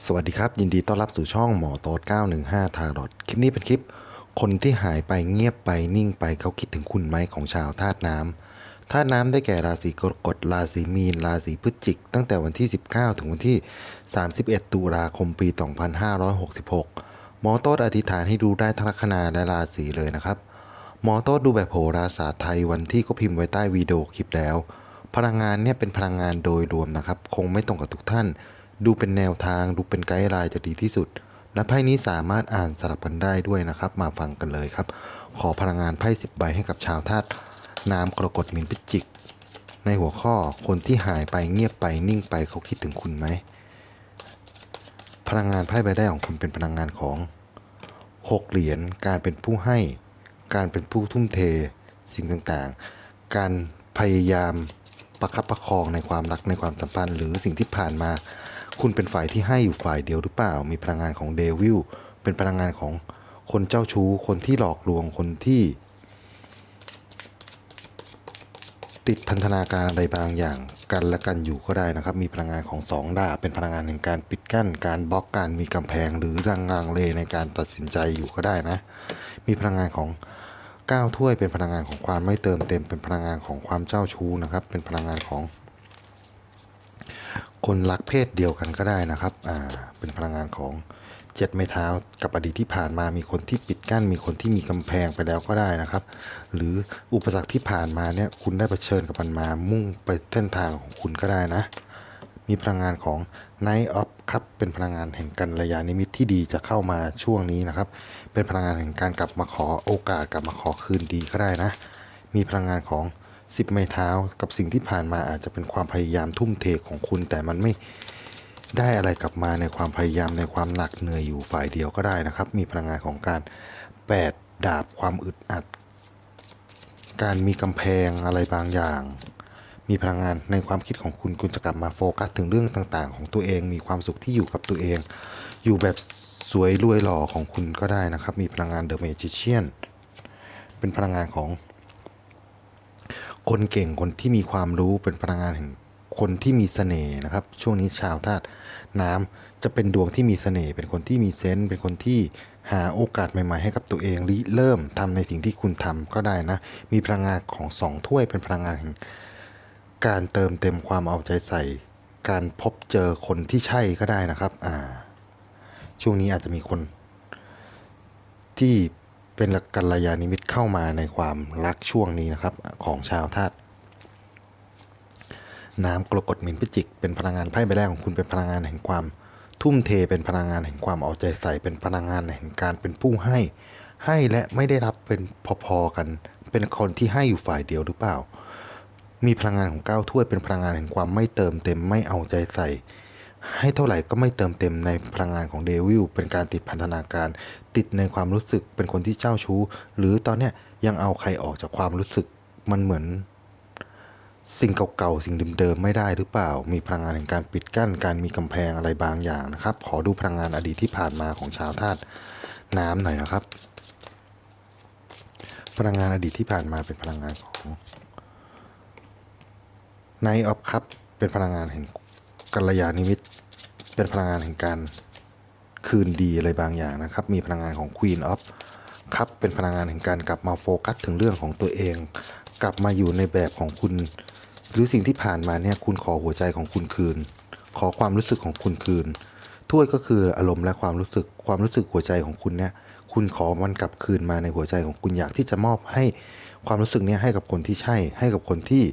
สวัสดีครับ ยินดีต้อนรับสู่ช่องหมอโต๊ด915 ทารอดคลิปนี้เป็นคลิป คนที่หายไปเงียบไปนิ่งไปเขาคิดถึงคุณไหมของชาวธาตุน้ำธาตุน้ำได้แก่ราศีกรกฎราศีมีน ราศีพฤศจิก ตั้งแต่วันที่ 19 ถึงวันที่ 31 ตุลาคมปี 2566 หมอโต๊ดอธิษฐานให้ดูได้ทั้งลัคนาและราศีเลยนะครับ หมอโต๊ดดูแบบโหราศาสตร์ไทยวันที่ก็พิมพ์ไว้ใต้วีดีโอคลิปแล้ว พลังงานเนี่ยเป็นพลังงานโดยรวมนะครับ คงไม่ตรงกับทุกท่าน ดูเป็นแนวทางดูเป็นไกด์ไลน์จะดีที่สุด และไพ่นี้สามารถอ่านสลับกันได้ด้วยนะครับ มาฟังกันเลยครับ ขอพลังงานไพ่สิบใบให้กับชาวธาตุน้ำกรกฎมินพิจิก ในหัวข้อคนที่หายไปเงียบไปนิ่งไปเขาคิดถึงคุณไหมพลังงานไพ่ใบแรกของคุณเป็นพลังงานของหกเหรียญการเป็นผู้ให้ การเป็นผู้ทุ่มเท สิ่งต่างๆ การพยายาม ประคับประคองในความรักในความสัมพันธ์หรือสิ่งที่ผ่านมา คุณเป็นฝ่ายที่ให้อยู่ฝ่ายเดียวหรือเปล่า มีพลังงานของเดวิลเป็นพลังงานของคนเจ้าชู้ คนที่หลอกลวงคนที่ ติดพันธนาการอะไรบางอย่างกันและกันอยู่ก็ได้นะครับ มีพลังงานของสองดาบเป็นพลังงานแห่งการปิดกั้น การบล็อกการมีกำแพงหรือรังลังเลในการตัดสินใจอยู่ก็ได้นะ มีพลังงานของ ก้าถ้วยเป็นพลังงานของความไม่เติมเต็มเป็นพลังงานของความเจ้าชู้นะครับ เป็นพลังงานของคนรักเพศเดียวกันก็ได้นะครับอ่าเป็นพลังงานของเจ็ดไม้เท้ากับอดีตที่ผ่านมามีคนที่ปิดกั้น มีคนที่มีกำแพงไปแล้วก็ได้นะครับ หรืออุปสรรคที่ผ่านมาเนี่ยคุณได้เผชิญกับมันมามุ่งไปเส้นทางของคุณก็ได้นะ มีพลังงานของ Night of ครับเป็นพลังงานแห่งกันระยานิมิตที่ดีจะเข้ามาช่วงนี้นะครับ เป็นพลังงานแห่งการกลับมาขอโอกาสกลับมาขอคืนดีก็ได้นะ มีพลังงานของ10ไม้เท้ากับสิ่งที่ผ่านมาอาจจะเป็นความพยายามทุ่มเทของคุณ แต่มันไม่ได้อะไรกลับมาในความพยายามในความหนักเหนื่อยอยู่ฝ่ายเดียวก็ได้นะครับ มีพลังงานของการแปดดาบความอึดอัด การมีกำแพงอะไรบางอย่าง มีพลังงานในความคิดของคุณคุณจะกลับมาโฟกัสถึงเรื่องต่างๆ ของตัวเอง มีความสุขที่อยู่กับตัวเอง อยู่แบบสวยรวยหล่อของคุณก็ได้นะครับ มีพลังงานเดอะเมจิเชียนเป็นพลังงานของ คนเก่งคนที่มีความรู้เป็นพลังงานแห่งคนที่มีเสน่ห์นะครับ ช่วงนี้ชาวธาตุน้ำจะเป็นดวงที่มีเสน่ห์เป็นคนที่มีเซนส์เป็นคนที่หาโอกาสใหม่ๆให้กับตัวเองริเริ่มทำในสิ่งที่คุณทำก็ได้นะ มีพลังงานของสองถ้วยเป็นพลังงานแห่ง การเติมเต็มความเอาใจใส่ การพบเจอคนที่ใช่ก็ได้นะครับอ่าช่วงนี้อาจจะมีคน ที่เป็นกัลยาณมิตรเข้ามาในความรักช่วงนี้นะครับ ของชาวธาตุน้ำกรกฎมินพิจิก เป็นพลังงานไพ่ใบแรกของคุณเป็นพลังงานแห่งความทุ่มเทเป็นพลังงานแห่งความเอาใจใส่ เป็นพลังงานแห่งการเป็นผู้ให้ ให้และไม่ได้รับเป็นพอๆกัน เป็นคนที่ให้อยู่ฝ่ายเดียวหรือเปล่า มีพลังงานของก้าวถ้วยเป็นพลังงานแห่งความไม่เติมเต็มไม่เอาใจใส่ ให้เท่าไหร่ก็ไม่เติมเต็มในพลังงานของเดวิลเป็นการติดพันธนาการ ติดในความรู้สึกเป็นคนที่เจ้าชู้ หรือตอนเนี้ยยังเอาใครออกจากความรู้สึกมันเหมือน สิ่งเก่าๆสิ่งเดิมๆไม่ได้หรือเปล่า มีพลังงานแห่งการปิดกั้น การมีกำแพงอะไรบางอย่างนะครับ ขอดูพลังงานอดีตที่ผ่านมาของชาวธาตุน้ำหน่อยนะครับ พลังงานอดีตที่ผ่านมาเป็นพลังงานของ ไนออฟครับ เป็นพลังงานแห่งกัลยาณิมิตร เป็นพลังงานแห่งการคืนดีอะไรบางอย่างนะครับ มีพลังงานของ Queen of ครับ เป็นพลังงานแห่งการกลับมาโฟกัสถึงเรื่องของตัวเอง กลับมาอยู่ในแบบของคุณ หรือสิ่งที่ผ่านมาเนี่ยคุณขอหัวใจของคุณคืน ขอความรู้สึกของคุณคืน ถ้วยก็คืออารมณ์และความรู้สึก ความรู้สึกหัวใจของคุณเนี่ย คุณขอมันกลับคืนมาในหัวใจของคุณอยากที่จะมอบให้ความรู้สึกเนี้ให้กับคนที่ใช่ ให้กับคนที่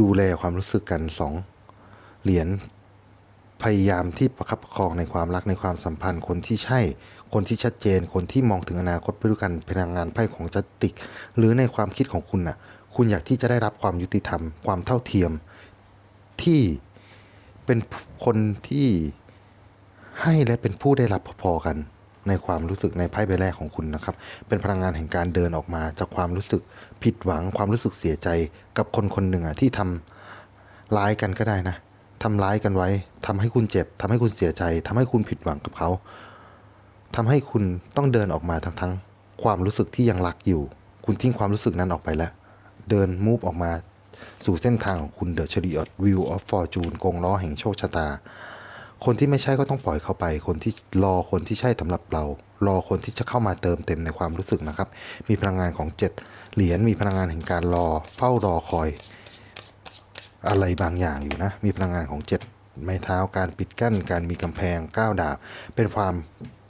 ดูแลความรู้สึกกันสองเหรียญพยายามที่ประคับประคองในความรักในความสัมพันธ์ คนที่ใช่ คนที่ชัดเจน คนที่มองถึงอนาคตไปด้วยกันพลังงานไพ่ของจัตติก หรือในความคิดของคุณน่ะ คุณอยากที่จะได้รับความยุติธรรม ความเท่าเทียมที่เป็นคนที่ให้และเป็นผู้ได้รับพอๆกัน ในความรู้สึกในไพ่ใบแรกของคุณนะครับ เป็นพลังงานแห่งการเดินออกมา จากความรู้สึกผิดหวัง ความรู้สึกเสียใจกับคนคนหนึ่งอะที่ทำร้ายกันก็ได้นะทำร้ายกันไว้ทำให้คุณเจ็บทำให้คุณเสียใจทำให้คุณผิดหวังกับเขาทำให้คุณต้องเดินออกมาทั้งทั้งความรู้สึกที่ยังรักอยู่ คุณทิ้งความรู้สึกนั้นออกไปแล้ว เดินมูฟออกมาสู่เส้นทางของคุณเดอะชริออตวิวออฟฟอร์จูนกงล้อแห่งโชคชะตา คนที่ไม่ใช่ก็ต้องปล่อยเขาไป คนที่รอคนที่ใช่สำหรับเรา รอคนที่จะเข้ามาเติมเต็มในความรู้สึกนะครับ มีพลังงานของเจ็ดเหรียญมีพลังงานแห่งการรอ เฝ้ารอคอย อะไรบางอย่างอยู่นะ มีพลังงานของเจ็ดไม้เท้าการปิดกั้น การมีกำแพงก้าวดาบ เป็นความ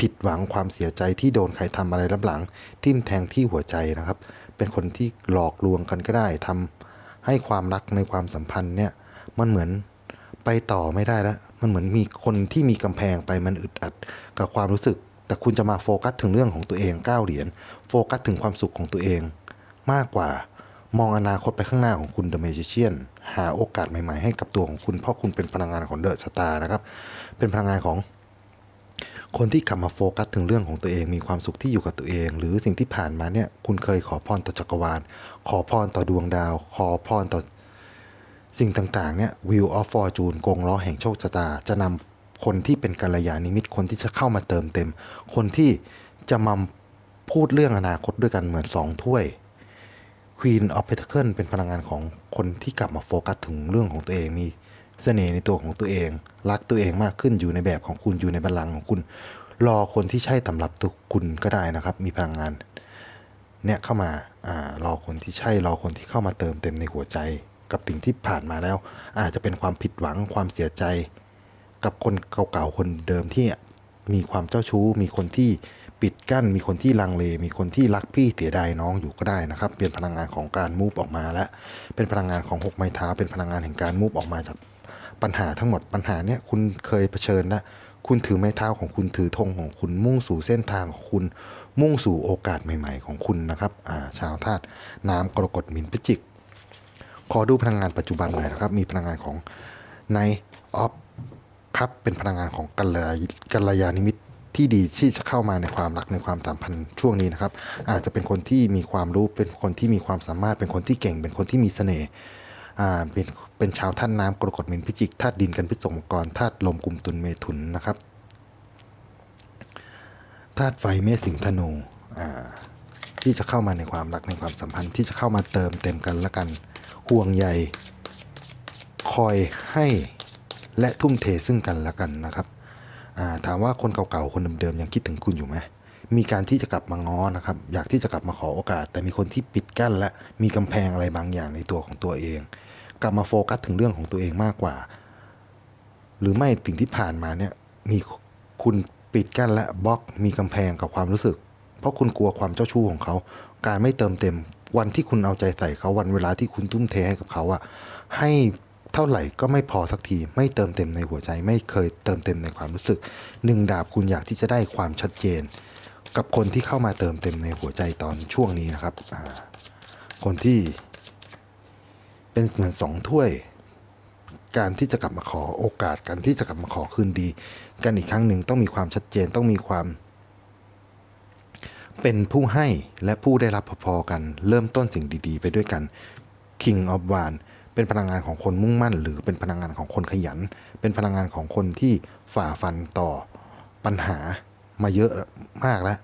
ผิดหวังความเสียใจที่โดนใครทำอะไรรับหลัง ทิ่มแทงที่หัวใจนะครับ เป็นคนที่หลอกลวงกันก็ได้ทำให้ความรักในความสัมพันธ์เนี่ยมันเหมือน ไปต่อไม่ได้แล้ว มันเหมือนมีคนที่มีกำแพงไปมันอึดอัดกับความรู้สึก แต่คุณจะมาโฟกัสถึงเรื่องของตัวเองก้าวเหรียญโฟกัสถึงความสุขของตัวเอง มากกว่ามองอนาคตไปข้างหน้าของคุณเดอะเมจิเชียนหาโอกาสใหม่ ๆ ให้กับตัวของคุณ เพราะคุณเป็นพลังงานของเดอะสตาร์นะครับ เป็นพลังงานของ คนที่กลับมาโฟกัสถึงเรื่องของตัวเอง มีความสุขที่อยู่กับตัวเอง หรือสิ่งที่ผ่านมาเนี่ย คุณเคยขอพรต่อจักรวาล ขอพรต่อดวงดาว ขอพรต่อ สิ่งต่างๆเนี่ย Wheel of Fortune กงล้อแห่งโชคชะตา จะนำคนที่เป็นกัลยาณมิตรคนที่จะเข้ามาเติมเต็ม คนที่จะมาพูดเรื่องอนาคตด้วยกันเหมือนสองถ้วย Queen of Pentacle เป็นพลังงานของคนที่กลับมาโฟกัสถึงเรื่องของตัวเองมีเสน่ห์ในตัวของตัวเอง รักตัวเองมากขึ้นอยู่ในแบบของคุณอยู่ในบัลลังก์ของคุณ รอคนที่ใช่สำหรับตัวคุณก็ได้นะครับ มีพลังงานเนี่ยเข้ามาอารอคนที่ใช่รอคนที่เข้ามาเติมเต็มในหัวใจ กับสิ่งที่ผ่านมาแล้ว อาจจะเป็นความผิดหวังความเสียใจ กับคนเก่าๆคนเดิมที่มีความเจ้าชู้ มีคนที่ปิดกั้น มีคนที่ลังเล มีคนที่รักพี่เสียดายน้องอยู่ก็ได้นะครับ เป็นพลังงานของการมูฟออกมาและเป็นพลังงานของหกไม้เท้า เป็นพลังงานแห่งการมูฟออกมาจากปัญหาทั้งหมดปัญหาเนี่ยคุณเคยเผชิญนะคุณถือไม้เท้าของคุณถือธงของคุณมุ่งสู่เส้นทางของคุณมุ่งสู่โอกาสใหม่ ๆ ของคุณนะครับ อ่า ชาวธาตุน้ำกรกฎมินพิจิก ขอดูพลังงานปัจจุบันหน่อยนะครับ มีพลังงานของในออฟครับเป็นพลังงานของกัลยากัลยาณมิตที่ดีที่จะเข้ามาในความรักในความสัมพันธ์ช่วงนี้นะครับ อาจจะเป็นคนที่มีความรู้เป็นคนที่มีความสามารถเป็นคนที่เก่ง เป็นคนที่มีเสน่ห์อ่าเป็นเป็นชาวท่านน้ำกรกฎมินพิจิกธาตุดินกันพิษสงกรธาตุลมกลุ่มตุลเมถุนนะครับธาตุไฟเมษสิงธนูอ่าที่จะเข้ามาในความรักในความสัมพันธ์ที่จะเข้ามาเติมเต็มกันและกัน ห่วงใยคอยให้และทุ่มเทซึ่งกันและกันนะครับถามว่าคนเก่าๆคนเดิมๆยังคิดถึงคุณอยู่ไหมมีการที่จะกลับมาง้อนะครับ อยากที่จะกลับมาขอโอกาส แต่มีคนที่ปิดกั้นและมีกำแพงอะไรบางอย่างในตัวของตัวเอง กลับมาโฟกัสถึงเรื่องของตัวเองมากกว่า หรือไม่สิ่งที่ผ่านมาเนี่ยมีคุณปิดกั้นและบล็อกมีกำแพงกับความรู้สึก เพราะคุณกลัวความเจ้าชู้ของเขา การไม่เติมเต็ม วันที่คุณเอาใจใส่เขาวันเวลาที่คุณทุ่มเทให้กับเขาอะให้เท่าไหร่ก็ไม่พอสักที ไม่เติมเต็มในหัวใจ ไม่เคยเติมเต็มในความรู้สึกหนึ่งดาบคุณอยากที่จะได้ความชัดเจน กับคนที่เข้ามาเติมเต็มในหัวใจตอนช่วงนี้นะครับคนที่เป็นเหมือนสองถ้วย การที่จะกลับมาขอโอกาสการที่จะกลับมาขอคืนดี กันอีกครั้งหนึ่งต้องมีความชัดเจนต้องมีความ เป็นผู้ให้และผู้ได้รับพอๆกัน เริ่มต้นสิ่งดีๆ ไปด้วยกัน King of w a n เป็นพลังงานของคนมุ่งมั่น หรือเป็นพลังงานของคนขยัน เป็นพลังงานของคนที่ฝ่าฟันต่อปัญหามาเยอะมากแล้ว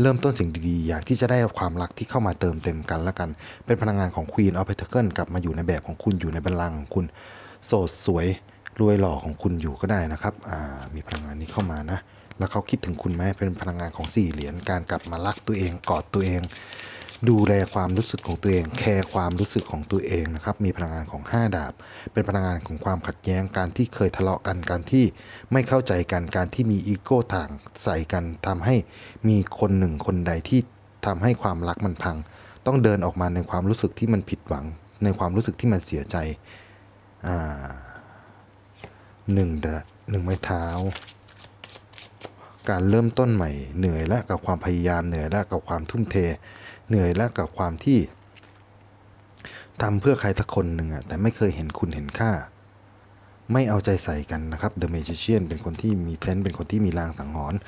เริ่มต้นสิ่งดีๆ อยากที่จะได้ความรักที่เข้ามาเติมเต็มกันและกัน เป็นพลังงานของ Queen of Pentacles กลับมาอยู่ในแบบของคุณอยู่ในบัลลังก์ของคุณโสดสวยรวยหล่อของคุณอยู่ก็ได้นะครับมีพลังงานนี้เข้ามานะ แล้วเขาคิดถึงคุณไหมเป็นพลังงานของสี่เหรียญการกลับมารักตัวเองกอดตัวเอง ดูแลความรู้สึกของตัวเอง แคร์ความรู้สึกของตัวเองนะครับมีพลังงานของ 5 ดาบ เป็นพลังงานของความขัดแย้งการที่เคยทะเลาะกันการที่ไม่เข้าใจกันการที่มีอีโก้ต่างใส่กันทำให้มีคนหนึ่งคนใดที่ทำให้ความรักมันพัง ต้องเดินออกมาในความรู้สึกที่มันผิดหวัง ในความรู้สึกที่มันเสียใจอ่าหนึ่งหนึ่งไม้เท้า การเริ่มต้นใหม่เหนื่อยและกับความพยายามเหนื่อยและกับความทุ่มเท เหนื่อยและกับความที่ทำเพื่อใครสักคนหนึ่งอะแต่ไม่เคยเห็นคุณเห็นค่า ไม่เอาใจใส่กันนะครับ The Magician เป็นคนที่มีเซนส์เป็นคนที่มีลางสังหรณ์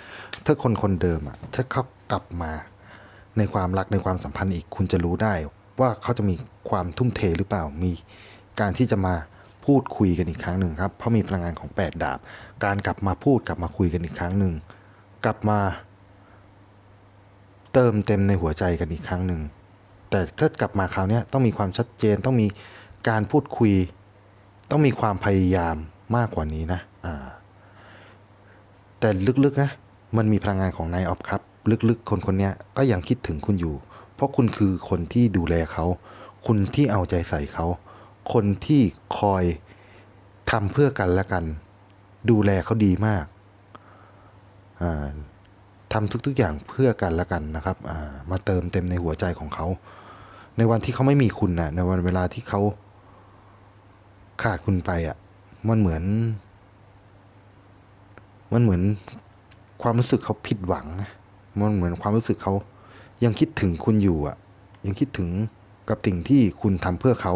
ถ้าคนคนเดิมอะถ้าเขากลับมาในความรักในความสัมพันธ์อีกคุณจะรู้ได้ ว่าเขาจะมีความทุ่มเทหรือเปล่ามีการที่จะมาพูดคุยกันอีกครั้งหนึ่งครับ เพราะมีพลังงานของ 8 ดาบ การกลับมาพูดกลับมาคุยกันอีกครั้งหนึ่ง กลับมาเติมเต็มในหัวใจกันอีกครั้งหนึ่ง แต่ถ้ากลับมาคราวนี้ต้องมีความชัดเจนต้องมีการพูดคุย ต้องมีความพยายามมากกว่านี้นะอ่าแต่ลึกๆนะมันมีพลังงานของนายออฟครับ ลึกๆ คนคนนี้ก็ยังคิดถึงคุณอยู่ เพราะคุณคือคนที่ดูแลเขา คุณที่เอาใจใส่เขา คนที่คอยทำเพื่อกันและกัน ดูแลเขาดีมาก อ่าทำทุกๆอย่างเพื่อกันและกันนะครับมาเติมเต็มในหัวใจของเขา ในวันที่เขาไม่มีคุณนะในวันเวลาที่เขาขาดคุณไปอะ่ะมันเหมือน มันเหมือนความรู้สึกเขาผิดหวังนะมันเหมือนความรู้สึกเขายังคิดถึงคุณอยู่อะ่ะ ยังคิดถึงกับสิ่งที่คุณทำเพื่อเขา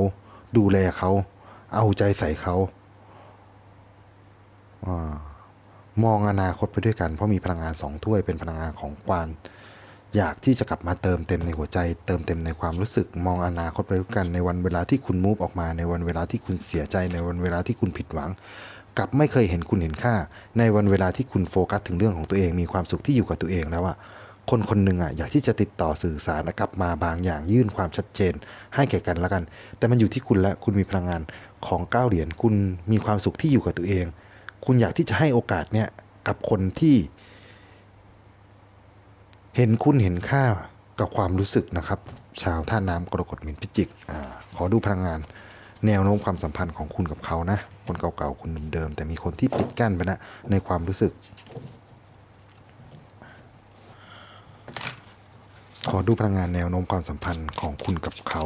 ดูแลเขา เอาใจใส่เขาอา มองอนาคตไปด้วยกันเพราะมีพลังงานสองถ้วยเป็นพลังงานของความอยากที่จะกลับมาเติมเต็มในหัวใจ เติมเต็มในความรู้สึก มองอนาคตไปด้วยกันในวันเวลาที่คุณมูฟออกมาในวันเวลาที่คุณเสียใจในวันเวลาที่คุณผิดหวังกลับไม่เคยเห็นคุณเห็นค่า ในวันเวลาที่คุณโฟกัสถึงเรื่องของตัวเองมีความสุขที่อยู่กับตัวเองแล้วอะคนคนหนึ่งอะอยากที่จะติดต่อสื่อสารกลับมาบางอย่างยื่นความชัดเจน ให้แก่กันแล้วกัน แต่มันอยู่ที่คุณและคุณมีพลังงานของก้าเหรียญคุณมีความสุขที่อยู่กับตัวเอง คุณอยากที่จะให้โอกาสเนี่ยกับคนที่ เห็นคุณเห็นค่ากับความรู้สึกนะครับ ชาวท่าน้ำกรกฎมินพิจิกอขอดูพลังงาน แนวโน้มความสัมพันธ์ของคุณกับเขานะ คนเก่าๆคนเดิมๆแต่มีคนที่ปิดกั้นไปนะในความรู้สึก ขอดูพลังงานแนวโน้มความสัมพันธ์ของคุณกับเขา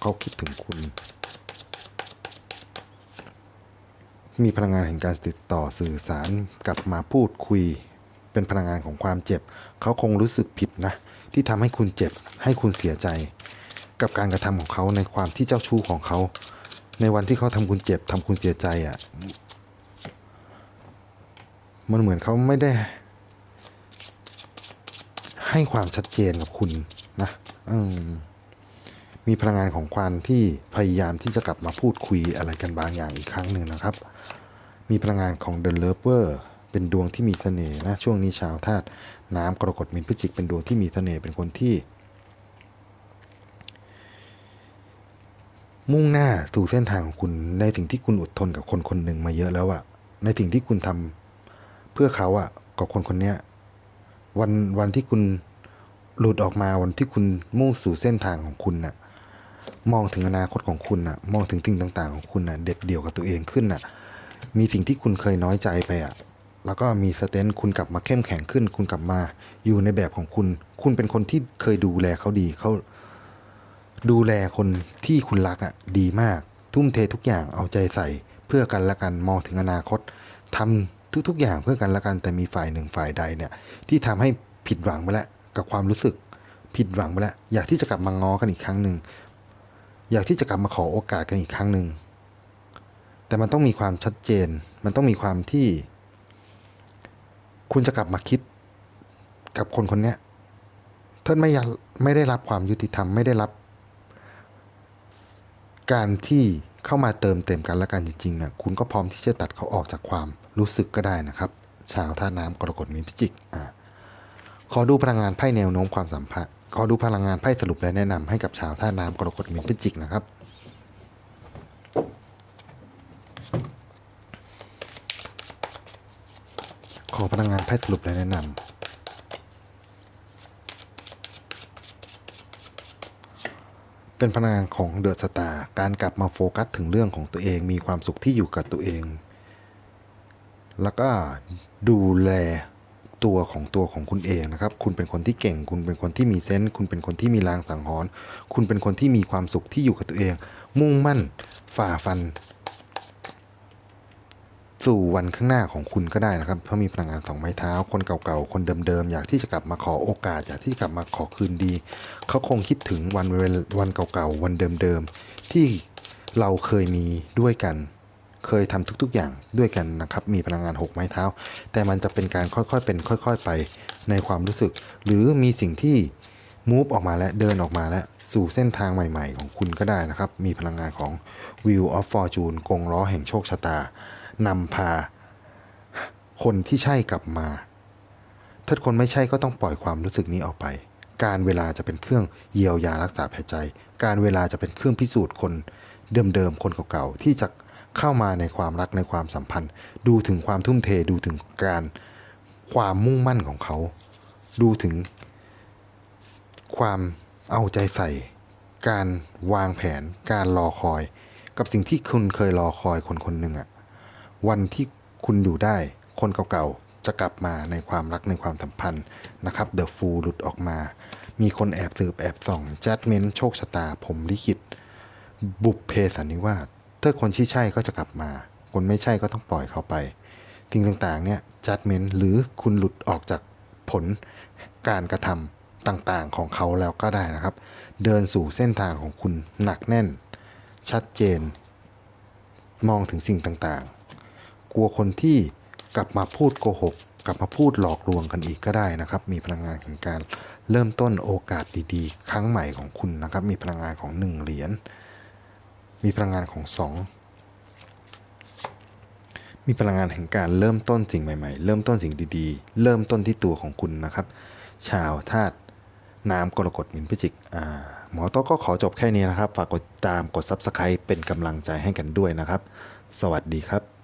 เขาคิดถึงคุณ มีพลังงานแห่งการติดต่อสื่อสารกลับมาพูดคุย เป็นพลังงานของความเจ็บ เขาคงรู้สึกผิดนะ ที่ทำให้คุณเจ็บ ให้คุณเสียใจ กับการกระทำของเขาในความที่เจ้าชู้ของเขา ในวันที่เขาทำคุณเจ็บทำคุณเสียใจอะ่ะมันเหมือนเขาไม่ได้ ให้ความชัดเจนกับคุณนะอืม มีพลังงานของความที่พยายามที่จะกลับมาพูดคุยอะไรกันบางอย่างอีกครั้งหนึ่งนะครับ มีพลังงานของ The Lover เป็นดวงที่มีเสน่ห์นะช่วงนี้ชาวธาตุน้ำกรกฎมินพฤจิกเป็นดวงที่มีเสน่ห์เป็นคนที่ มุ่งหน้าสู่เส้นทางของคุณในสิ่งที่คุณอดทนกับคนคนหนึ่งมาเยอะแล้วอะในสิ่งที่คุณทำเพื่อเขาอะกับคนคนเนี้ยวันวันที่คุณหลุดออกมาวันที่คุณมุ่งสู่เส้นทางของคุณน่ะ มองถึงอนาคตของคุณน่ะ มองถึงสิ่งต่าง ๆ ของคุณน่ะ เด็ดเดี่ยวกับตัวเองขึ้นน่ะ มีสิ่งที่คุณเคยน้อยใจไปอะ แล้วก็มีสเตนคุณกลับมาเข้มแข็งขึ้น คุณกลับมาอยู่ในแบบของคุณ คุณเป็นคนที่เคยดูแลเขาดีเขาดูแลคนที่คุณรักอะดีมาก ทุ่มเททุกอย่างเอาใจใส่ เพื่อกันและกันมองถึงอนาคตทำทุก ๆ อย่างเพื่อกันและกันแต่มีฝ่ายหนึ่งฝ่ายใดเนี่ย ที่ทำให้ผิดหวังไปแล้วกับความรู้สึกผิดหวังไปแล้วอยากที่จะกลับมาง้อกันอีกครั้งหนึ่ง อยากที่จะกลับมาขอโอกาสกันอีกครั้งหนึ่งแต่มันต้องมีความชัดเจน มันต้องมีความที่ คุณจะกลับมาคิดกับคนคนนี้ท่านไม่ยะไม่ได้รับความยุติธรรมไม่ได้รับ การที่เข้ามาเติมเต็มกันและกันจริงๆอะคุณก็พร้อมที่จะตัดเขาออกจากความรู้สึกก็ได้นะครับ ชาวท่าน้ำกรกฎมีนพิจิกอ่าขอดูพลังงานไพ่แนวโน้มความสัมพันธ์ ขอดูพลังงานไพ่สรุปและแนะนำให้กับชาวท่าน้ำกรกฎมีนพิจิกนะครับขอพลังงานไพ่สรุปและแนะนำเป็นพลังงานของเดอะสตาร์การกลับมาโฟกัสถึงเรื่องของตัวเองมีความสุขที่อยู่กับตัวเอง แล้วก็ดูแล ตัวของตัวของคุณเองนะครับ คุณเป็นคนที่เก่ง คุณเป็นคนที่มีเซนส์คุณเป็นคนที่มีรางสังหรณ์คุณเป็นคนที่มีความสุขที่อยู่กับตัวเอง มุ่งมั่นฝ่าฟัน สู่วันข้างหน้าของคุณก็ได้นะครับ เพราะมีพลังงานสองไม้เท้า คนเก่าๆ คนเดิมๆ อยากที่จะกลับมาขอโอกาส อยากที่จะกลับมาขอคืนดี เขาคงคิดถึงวันวันเก่าๆ วันเดิมๆ ที่เราเคยมีด้วยกัน เคยทำทุกๆอย่างด้วยกันนะครับ มีพลังงานหกไม้เท้า แต่มันจะเป็นการค่อยๆเป็นค่อย ๆไปในความรู้สึก หรือมีสิ่งที่มูฟออกมาและเดินออกมาและสู่เส้นทางใหม่ๆ ของคุณก็ได้นะครับ มีพลังงานของ Wheel of Fortune กงล้อแห่งโชคชะตานำพา คนที่ใช่กลับมา ถ้าคนไม่ใช่ก็ต้องปล่อยความรู้สึกนี้ออกไป การเวลาจะเป็นเครื่องเยียวยารักษาแผลใจ การเวลาจะเป็นเครื่องพิสูจน์คนเดิมๆ คนเก่าๆ ที่จะ เข้ามาในความรักในความสัมพันธ์ ดูถึงความทุ่มเทดูถึงการความมุ่งมั่นของเขา ดูถึงความเอาใจใส่ การวางแผน การรอคอย กับสิ่งที่คุณเคยรอคอยคนคนหนึ่งอะวันที่คุณอยู่ได้ คนเก่าๆจะกลับมาในความรักในความสัมพันธ์นะครับเดอะฟูหลุดออกมา มีคนแอบสืบแอบส่องจัดเมนโชคชะตาผมลิขิตบุพเพสันนิวาส ถ้าคนที่ใช่ก็จะกลับมา คนไม่ใช่ก็ต้องปล่อยเขาไปสิ่งต่างๆเนี่ยจัดเมนหรือคุณหลุดออกจากผลการกระทำต่างๆของเขาแล้วก็ได้นะครับ เดินสู่เส้นทางของคุณหนักแน่น ชัดเจน มองถึงสิ่งต่างๆ กลัวคนที่กลับมาพูดโกหก กลับมาพูดหลอกลวงกันอีกก็ได้นะครับ มีพลังงานแห่งการเริ่มต้นโอกาสดีๆ ครั้งใหม่ของคุณนะครับ มีพลังงานของหนึ่งเหรียญ มีพลังงานของสองมีพลังงานแห่งการเริ่มต้นสิ่งใหม่ๆ เริ่มต้นสิ่งดีๆ เริ่มต้นที่ตัวของคุณนะครับ ชาวธาตุน้ำกรกฎมินพิจิกอ่าหมอโต้ก็ขอจบแค่นี้นะครับ ฝากกดตามกด Subscribe เป็นกำลังใจให้กันด้วยนะครับ สวัสดีครับ